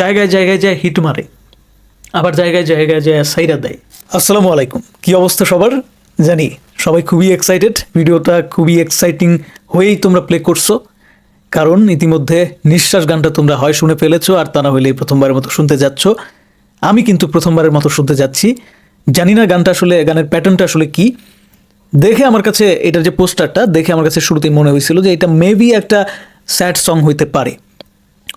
জায়গায় জায়গায় যায় হিট মারে, আবার জায়গায় জায়গায় যায় সাইরা দেয়। আসসালামু আলাইকুম। কি অবস্থা সবার? জানি সবাই খুবই এক্সাইটেড ভিডিওটা খুবই এক্সাইটিং হয়েই তোমরা প্লে করছ। কারণ ইতিমধ্যে নিঃশ্বাস গানটা তোমরা হয় শুনে ফেলেছো, আর তা না হলে প্রথমবারের মতো শুনতে যাচ্ছ। আমি কিন্তু প্রথমবারের মতো শুনতে যাচ্ছি। জানি না গানটা আসলে, গানের প্যাটার্নটা আসলে কি। দেখে আমার কাছে এটার যে পোস্টারটা দেখে আমার কাছে শুরুতেই মনে হয়েছিল যে এটা মেবি একটা স্যাড সং হইতে পারে।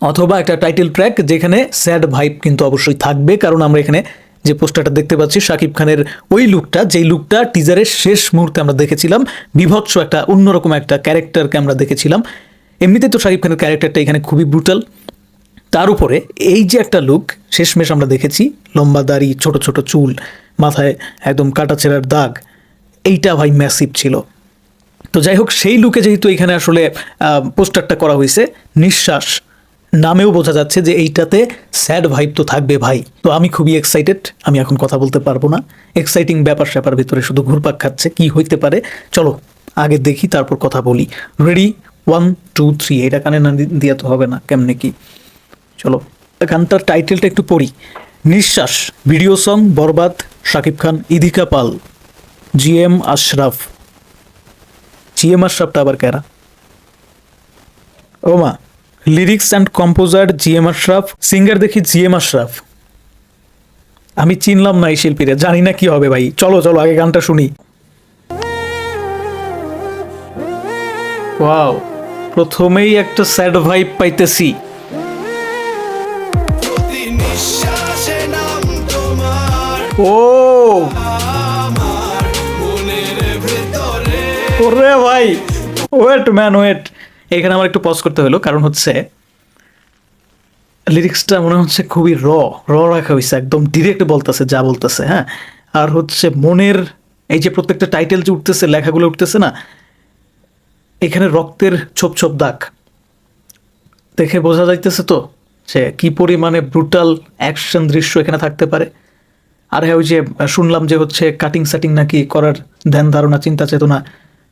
অথবা একটা টাইটেল ট্র্যাক যেখানে স্যাড ভাইব কিন্তু অবশ্যই থাকবে। কারণ আমরা এখানে যে পোস্টারটা দেখতে পাচ্ছি, শাকিব খানের ওই লুকটা যেই লুকটা টিজারের শেষ মুহূর্তে আমরা দেখেছিলাম, বিভৎস একটা, অন্যরকম একটা ক্যারেক্টারকে আমরা দেখেছিলাম। এমনিতে তো শাকিব খানের ক্যারেক্টারটা এখানে খুবই ব্রুটাল তার উপরে এই যে একটা লুক শেষমেশ আমরা দেখেছি, লম্বা দাড়ি, ছোট ছোট চুল, মাথায় একদম কাটাছেড়ার দাগ, এইটা ভাই ম্যাসিভ ছিল। তো যাই হোক, সেই লুকে যেহেতু এখানে আসলে পোস্টারটা করা হয়েছে, নিঃশ্বাস নামেও বোঝা যাচ্ছে যে এইটাতে স্যাড ভাইব তো থাকবে ভাই। তো আমি খুবই এক্সাইটেড আমি এখন কথা বলতে পারব না। এক্সাইটিং ব্যাপার স্যাপার ভিতরে শুধু ঘুরপাক খাচ্ছে, কি হইতে পারে? চলো, আগে দেখি, তারপর কথা বলি। রেডি ওয়ান টু থ্রি এটা কানে না দিয়া তো হবে না, কেমনে কি? চলো, গানটার টাইটেলটা একটু পড়ি। নিঃশ্বাস video song Borbaad, Shakib Khan, Idika Pal G M Ashraf G M আশরাফটা আবার কেরা? ও মা lyrics and composer G M Ashraf singer দেখি জি এম আশরাফ আমি চিনলাম না এই শিল্পীরা, জানি না কি হবে ভাই। চলো চলো, আগে গানটা শুনি। ওয়াও, প্রথমেই একটা স্যাড ভাইব পাইতেছি। ও, ওরে ভাই, ওয়েট, ম্যান, ওয়েট। এখানে আমার একটু পজ করতে হলো, কারণ হচ্ছে লিরিক্সটা মনে হচ্ছে খুবই র র রাখা হয়েছে একদম ডিরেক্ট বলতেছে, যা বলতেছে হ্যাঁ? আর হচ্ছে মনের এই যে প্রত্যেকটা টাইটেল যে উঠতেছে, লেখাগুলো উঠতেছে না, এখানে রক্তের ছোপ ছোপ দাগ। দেখে বোঝা যাইতেছে তো যে কি পরিমাণে ব্রুটাল অ্যাকশন দৃশ্য এখানে থাকতে পারে। আর হ্যাঁ ওই যে শুনলাম যে হচ্ছে কাটিং সাটিং নাকি করার ধ্যান ধারণা চিন্তা চেতনা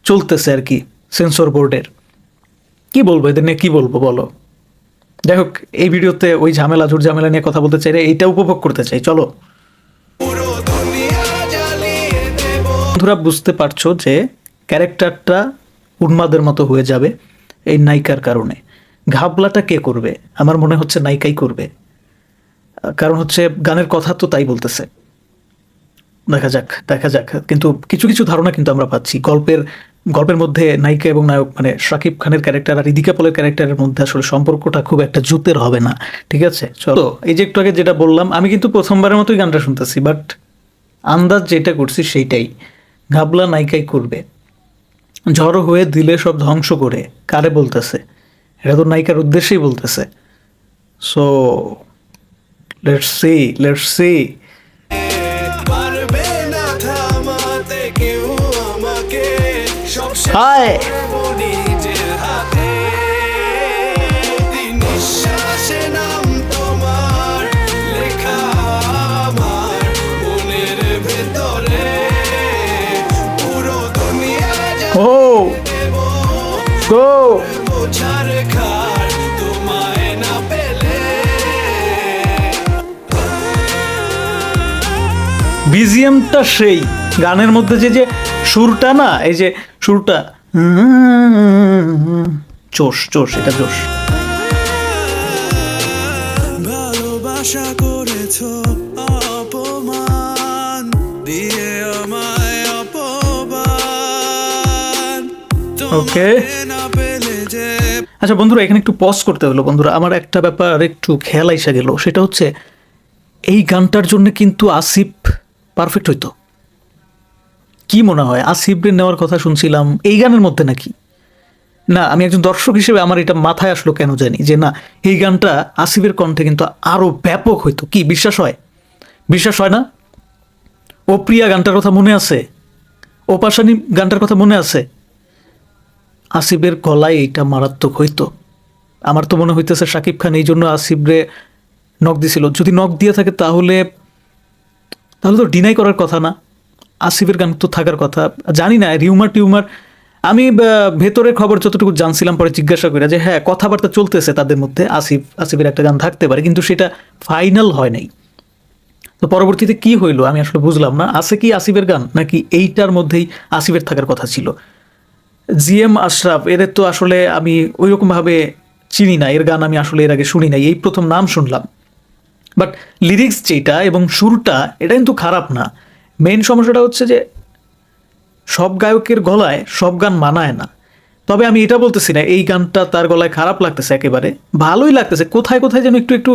চলতেছে আর কি সেন্সর বোর্ডের কি বলব? এদের নিয়ে কি বলব বলো? যাই হোক এই ভিডিওতে ওই ঝামেলা ঝুট ঝামেলা নিয়ে কথা বলতে চাই না, এইটা উপভোগ করতে চাই চলো। বন্ধুরা বুঝতে পারছ যে ক্যারেক্টারটা উন্মাদের মতো হয়ে যাবে এই নায়িকার কারণে। ঘাবলাটা কে করবে? আমার মনে হচ্ছে নায়িকাই করবে। কারণ হচ্ছে গানের কথা তো তাই বলতেছে। দেখা যাক দেখা যাক। কিন্তু কিছু কিছু ধারণা কিন্তু আমরা পাচ্ছি। গল্পের গল্পের মধ্যে নায়িকা এবং নায়ক মানে শাকিব খানের ক্যারেক্টার আর ইদিকা পলের ক্যারেক্টারের মধ্যে আসলে সম্পর্কটা খুব একটা জুতের হবে না, ঠিক আছে? চলো। এই যে একটু আগে যেটা বললাম, আমি কিন্তু প্রথমবারের মতোই গানটা শুনতেছি বাট আন্দাজ যেটা করছি সেইটাই। ঘাবলা নায়িকাই করবে। ঝড়ো হয়ে দিলে সব ধ্বংস করে, কারে বলতেছে? এটা তো নায়িকার উদ্দেশ্যেই বলতেছে। So let's see let's see দুনিয়া ও গো। বিজিএমটা সেই গানের মধ্যে যে যে সুরটা না এই যে সুরটা। চোষ চোষ এটা জোশ। ভালোবাসা করেছ অপমান দিয়ে আমায় অপমান ওকে। আচ্ছা বন্ধুরা এখানে একটু পজ করতে হলো বন্ধুরা। আমার একটা ব্যাপার একটু খেয়াল এসে গেল সেটা হচ্ছে এই গানটার জন্য কিন্তু আসিফ পারফেক্ট হইতো। কি মনে হয়? আসিফের নেওয়ার কথা শুনছিলাম, এই গানের মধ্যে নাকি? না, আমি একজন দর্শক হিসেবে আমার এটা মাথায় আসলো কেন জানি, যে না, এই গানটা আসিফের কণ্ঠে কিন্তু আরও ব্যাপক হইতো। কি, বিশ্বাস হয়? বিশ্বাস হয় না? ও প্রিয়া গানটার কথা মনে আছে? ও পাশানি গানটার কথা মনে আছে? আসিফের গলায় এইটা মারাত্মক হইতো। আমার তো মনে হইতেছে শাকিব খান এই জন্য আসিফরে নক দিছিল। যদি নক দিয়ে থাকে তাহলে তাহলে তো ডিনাই করার কথা না। আসিফের গান তো থাকার কথা। জানি না, রিউমার টিউমার। আমি ভেতরের খবর যতটুকু জানছিলাম পরে জিজ্ঞাসা করে যে হ্যাঁ কথাবার্তা চলতেছে তাদের মধ্যে, আসিফ, আসিফের একটা গান থাকতে পারে, কিন্তু সেটা ফাইনাল হয় নাই। তো পরবর্তীতে কি হইল আমি আসলে বুঝলাম না। আছে কি আসিফের গান, নাকি এইটার মধ্যেই আসিফের থাকার কথা ছিল? জি এম আশরাফ, এদের তো আসলে আমি ওই রকমভাবে চিনি না, এর গান আমি আসলে এর আগে শুনি নাই, এই প্রথম নাম শুনলাম। বাট লিরিক্স যেটা এবং সুরটা, এটা কিন্তু খারাপ না। মেইন সমস্যাটা হচ্ছে যে সব গায়কের গলায় সব গান মানায় না। তবে আমি এটা বলতেছি না, এই গানটা তার গলায় খারাপ লাগতেছে একেবারে। ভালোই লাগতেছে, কোথায় কোথায় যেন একটু একটু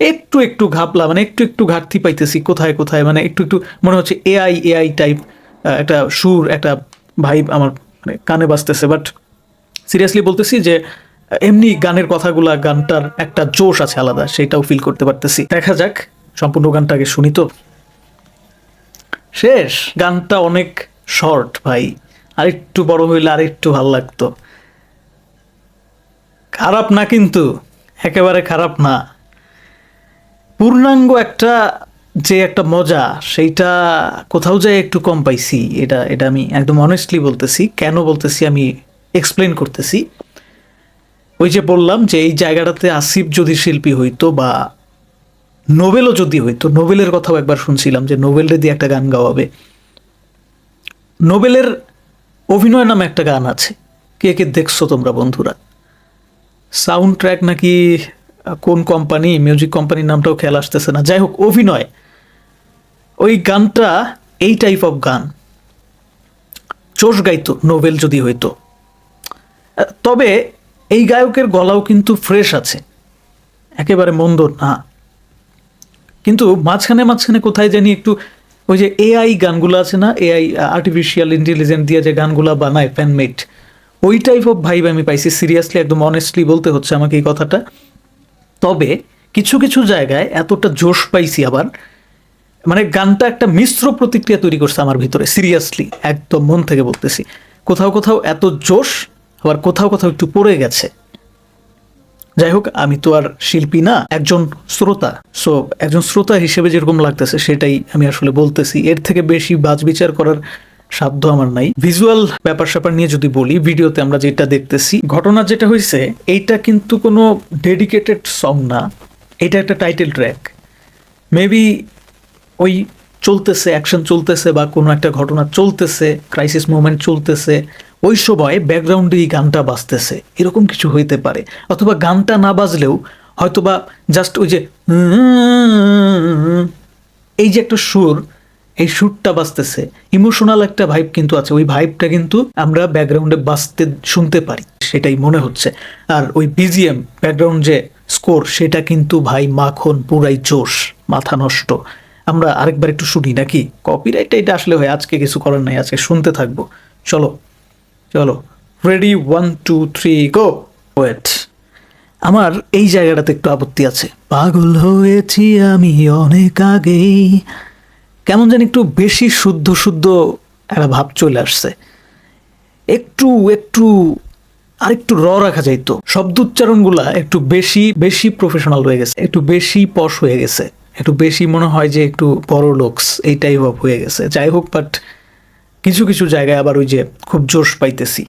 একটু একটু ঘাপলা মানে একটু একটু ঘাটতি পাইতেছি, কোথায় কোথায় মানে একটু একটু মনে হচ্ছে এআই এআই টাইপ একটা সুর, একটা ভাইব আমার মানে কানে বাজতেছে। বাট সিরিয়াসলি বলতেছি যে, এমনি গানের কথাগুলা, গানটার একটা জোশ আছে আলাদা, সেটাও ফিল করতে পারতেছি। দেখা যাক, সম্পূর্ণ গানটা আগে শুনি তো। শেষ। গানটা অনেক শর্ট ভাই। আরেকটু বড় হইলে আরেকটু ভালো লাগতো। খারাপ না কিন্তু, একেবারে খারাপ না। পূর্ণাঙ্গ একটা যে একটা মজা, সেইটা কোথাও যায় একটু কম পাইছি, এটা এটা আমি একদম অনেস্টলি বলতেছি, কেন বলতেছি আমি এক্সপ্লেন করতেছি। ওই যে বললাম যে এই জায়গাটাতে আসিফ যদি শিল্পী হইতো বা নোবেলও যদি হইতো নোবেলের কথাও একবার শুনছিলাম যে নোবেলরে দিয়ে একটা গান গাওয়াবে। নোবেলের অভিনয় নামে একটা গান আছে। কে কে দেখছ তোমরা বন্ধুরা? সাউন্ড ট্র্যাক নাকি কোন কোম্পানি, মিউজিক কোম্পানির নামটাও খেয়াল আসতেছে না। যাই হোক, অভিনয়। ওই গানটা এই টাইপ অফ গান। চোষ গাইতো, নোবেল যদি হইতো। তবে এই গায়কের গলাও কিন্তু ফ্রেশ আছে। একেবারে মন্দ না। কিন্তু মাঝখানে মাঝখানে কোথায় জানি একটু ওই যে এআই গানগুলো আছে না? এআই আর্টিফিশিয়াল ইন্টেলিজেন্স দিয়ে যে গানগুলো বানায় ফ্যানমেড ওই টাইপ অফ ভাইব আমি পাইছি। সিরিয়াসলি একদম অনেস্টলি বলতে হচ্ছে আমাকে এই কথাটা। তবে কিছু কিছু জায়গায় এতটা জোশ পাইছি আবার। মানে গানটা একটা মিশ্র প্রতিক্রিয়া তৈরি করছে আমার ভিতরে সিরিয়াসলি একদম মন থেকে বলতেছি। কোথাও কোথাও এত জোশ, আবার কোথাও কোথাও একটু পড়ে গেছে। যাই হোক আমি তো আর শিল্পী না, একজন শ্রোতা। সো একজন শ্রোতা হিসেবে যেরকম লাগতেছে, সেটাই আমি আসলে বলতেছি। এর থেকে বেশি বাজ বিচার করার সাধ্য আমার নাই। ভিজুয়াল ব্যাপার স্যাপার নিয়ে যদি বলি, ভিডিওতে আমরা যেটা দেখতেছি, ঘটনা যেটা হয়েছে এইটা কিন্তু কোনো ডেডিকেটেড সং না। এটা একটা টাইটেল ট্র্যাক মেবি ওই চলতেছে অ্যাকশন চলতেছে বা কোনো একটা ঘটনা চলতেছে ক্রাইসিস মোমেন্ট চলতেছে। ওই সময় ব্যাকগ্রাউন্ডে এই গানটা বাজতেছে। এরকম কিছু হইতে পারে। অথবা গানটা না বাজলেও হয়তোবা জাস্ট ওই যে এই যে একটা সুর, এই সুরটা বাজতেছে। ইমোশনাল একটা ভাইব কিন্তু আছে। ওই ভাইবটা কিন্তু আমরা ব্যাকগ্রাউন্ডে বাজতে, শুনতে পারি। সেটাই মনে হচ্ছে। আর ওই বিজিএম ব্যাকগ্রাউন্ড যে স্কোর সেটা কিন্তু ভাই মাখন পুরাই জোশ, মাথা নষ্ট। আমরা আরেকবার একটু শুনি নাকি? কপিরাইট এটা আসলে হয়, আজকে কিছু করার নাই, আজকে শুনতে থাকব। চলো। চলো ready one two three go wait আমার এই জায়গাটাতে একটু আপত্তি আছে। পাগল হয়েছি আমি অনেক আগেই। কেমন যেন একটু বেশি শুদ্ধ শুদ্ধ একটা ভাব চলে আসছে। একটু একটু আর একটু র রাখা যাইতো। শব্দ উচ্চারণগুলা একটু বেশি বেশি প্রফেশনাল হয়ে গেছে। একটু বেশি পশ হয়ে গেছে। একটু বেশি মনে হয় যে একটু বড় লোকস এই টাইপ অফ হয়ে গেছে। যাই হোক বাট কিছু কিছু জায়গায় আবার ওই যে খুব জোশ পাইতেছি।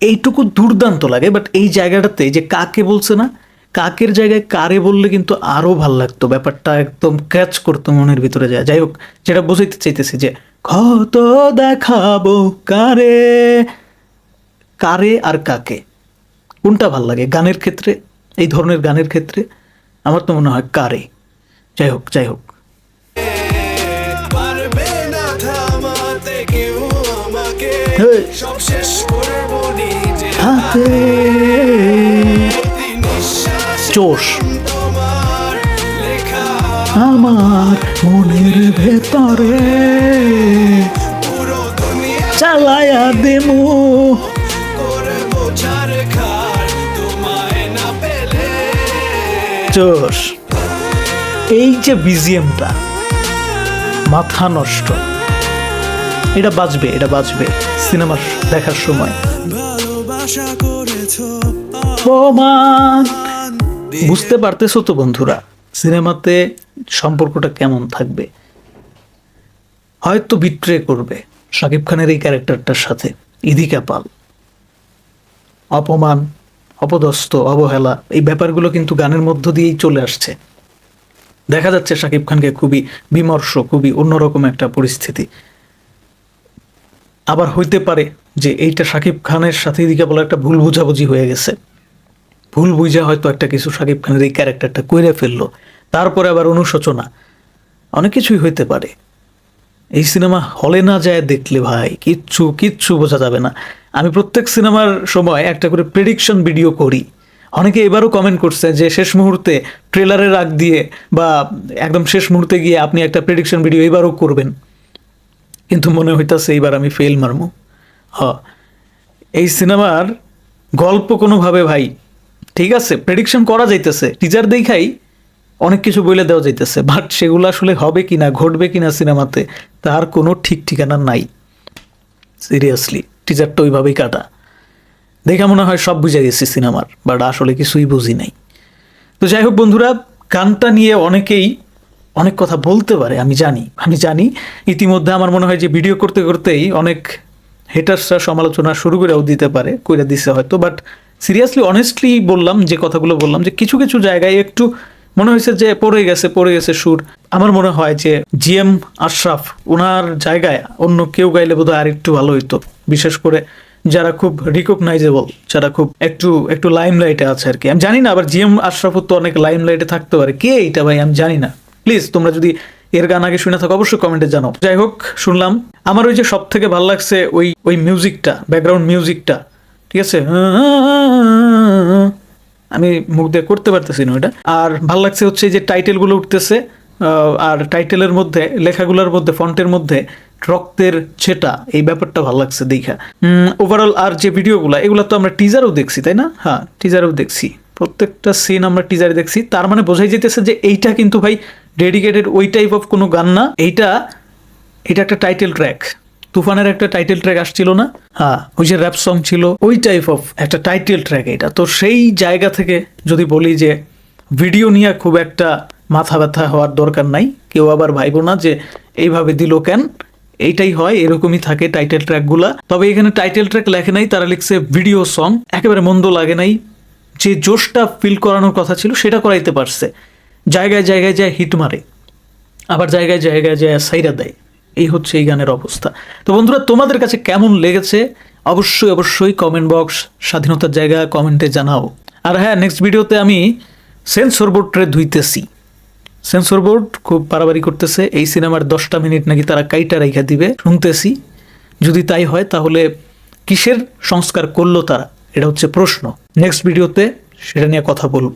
এইটুকু দুর্দান্ত লাগে বাট এই জায়গাটাতে যে কাকে বলছে না, কাকের জায়গায় কারে বললে কিন্তু আরও ভালো লাগতো, ব্যাপারটা একদম ক্যাচ করতো মনের ভিতরে যায়। যাই হোক, যেটা বোঝাইতে চাইতেছি যে কত দেখাবো কারে কারে আর কাকে, কোনটা ভালো লাগে? গানের ক্ষেত্রে, এই ধরনের গানের ক্ষেত্রে, আমার তো মনে হয় কারে। যাই হোক যাই হোক। সব শেষ করব হাতে। জোশ। আমার মনের ভেতরে চালায়া দেমু জোশ। এই যে বিজিএমটা মাথা নষ্ট। এটা বাজবে এটা বাজবে। সিনেমা দেখার সময়। বুঝতে পারতেছো তো বন্ধুরা সিনেমাতে সম্পর্কটা কেমন থাকবে? হয়তো বিট্রে করবে শাকিব খানের এই ক্যারেক্টারটার সাথে ইদিকা পাল। অপমান অপদস্থ অবহেলা এই ব্যাপারগুলো কিন্তু গানের মধ্য দিয়েই চলে আসছে। দেখা যাচ্ছে শাকিব খানকে খুবই বিমর্ষ খুবই অন্যরকম একটা পরিস্থিতি। আবার হইতে পারে যে এইটা শাকিব খানের সাথে দিকে বলা একটা ভুল বোঝাবুঝি হয়ে গেছে। ভুল বুঝে হয়তো একটা কিছু শাকিব খানের এই ক্যারেক্টারটা কইরে ফেলল। তারপরে আবার অনুশোচনা। অনেক কিছুই হইতে পারে। এই সিনেমা হলে না যায় দেখলে ভাই, কিচ্ছু কিচ্ছু বোঝা যাবে না। আমি প্রত্যেক সিনেমার সময় একটা করে প্রেডিকশন ভিডিও করি। অনেকে এবারও কমেন্ট করছে যে শেষ মুহূর্তে ট্রেলারের রাগ দিয়ে বা একদম শেষ মুহূর্তে গিয়ে আপনি একটা প্রেডিকশন ভিডিও এবারও করবেন। কিন্তু মনে হইতাছে এইবার আমি ফেল মারমু। হ এই সিনেমার গল্প কোনোভাবে ভাই, ঠিক আছে প্রেডিকশন করা যাইতেছে টিজার দেখাই অনেক কিছু বলে দেওয়া যাইতেছে বাট সেগুলো আসলে হবে কি না ঘটবে কি না সিনেমাতে, তার কোনো ঠিক ঠিকানা নাই। সিরিয়াসলি টিজারটা ওইভাবেই কাটা। দেখে মনে হয় সব বুঝে গেছি সিনেমার বাট আসলে কিছুই বুঝি নাই। তো যাই হোক বন্ধুরা, গানটা নিয়ে অনেকেই অনেক কথা বলতে পারে, আমি জানি। আমি জানি, ইতিমধ্যে আমার মনে হয় যে ভিডিও করতে করতেই অনেক হেটার্সরা সমালোচনা শুরু করেও দিতে পারে, কইরা দিছে হয়তো। বাট সিরিয়াসলি অনেস্টলি বললাম যে কথাগুলো বললাম যে কিছু কিছু জায়গায় একটু মনে হয়েছে যে পড়ে গেছে পড়ে গেছে সুর। আমার মনে হয় যে জিএম আশরাফ ওনার জায়গায় অন্য কেউ গাইলে বোধহয় আর একটু ভালো হইতো। বিশেষ করে যারা খুব রিকগনাইজেবল যারা খুব একটু একটু লাইম লাইটে আছে আর কি। আমি জানি না, আবার জিএম আশরাফও তো অনেক লাইম লাইটে থাকতে পারে। কে এইটা ভাই? আমি জানি না। প্লিজ তোমরা যদি এর গান আগে শুনে থাকো, অবশ্যই কমেন্টে জানাও। যাই হোক, শুনলাম। আমার ওই যে সব থেকে ভালো লাগছে ওই ওই মিউজিকটা ব্যাকগ্রাউন্ড মিউজিকটা ঠিক আছে? আমি মুখ দিয়ে করতে পারতেছি না ওটা আর ভালো লাগছে হচ্ছে যে টাইটেলগুলো উঠতেছে আর টাইটেলের মধ্যে, লেখাগুলোর মধ্যে ফন্টের মধ্যে রক্তের ছেটা, এই ব্যাপারটা ভালো লাগছে দেখা। ওভারঅল আর যে ভিডিওগুলো এগুলো তো আমরা টিজারও দেখছি, তাই না? হ্যাঁ টিজারও দেখছি। প্রত্যেকটা সিন আমরা টিজারে দেখছি। তার মানে বোঝাই যেতেছে যে এইটা কিন্তু ভাই ডেডিকেটেড ওই টাইপ অফ কোনো গান না। এইটা, এটা একটা টাইটেল ট্র্যাক তুফানের একটা টাইটেল ট্র্যাক আসছিল না? হ্যাঁ ওই যে র্যাপ সং ছিল, ওই টাইপ অফ একটা টাইটেল ট্র্যাক এটা। তো সেই জায়গা থেকে যদি বলি যে ভিডিও নিয়ে খুব একটা মাথা ব্যথা হওয়ার দরকার নাই। কেউ আবার ভাইবো না যে এইভাবে দিল কেন? এইটাই হয়, এরকমই থাকে টাইটেল ট্র্যাকগুলা তবে এখানে টাইটেল ট্র্যাক লেখে নাই, তারা লিখছে ভিডিও সং একেবারে মন্দ লাগে নাই। যে জোশটা ফিল করানোর কথা ছিল, সেটা করাইতে পারছে। জায়গায় জায়গায় যায় হিট মারে, আবার জায়গায় জায়গায় যায় সাইরা দেয়। এই হচ্ছে এই গানের অবস্থা। তো বন্ধুরা, তোমাদের কাছে কেমন লেগেছে? অবশ্যই অবশ্যই কমেন্ট বক্স স্বাধীনতার জায়গা কমেন্টে জানাও। আর হ্যাঁ নেক্সট ভিডিওতে আমি সেন্সর বোর্ডটা ধুইতেছি। সেন্সর বোর্ড খুব বাড়াবাড়ি করতেছে। এই সিনেমার দশটা মিনিট নাকি তারা কাইটা রেখা দিবে। শুনতেছি। যদি তাই হয়, তাহলে কিসের সংস্কার করল তারা? এটা হচ্ছে প্রশ্ন। নেক্সট ভিডিওতে সেটা নিয়ে কথা বলব।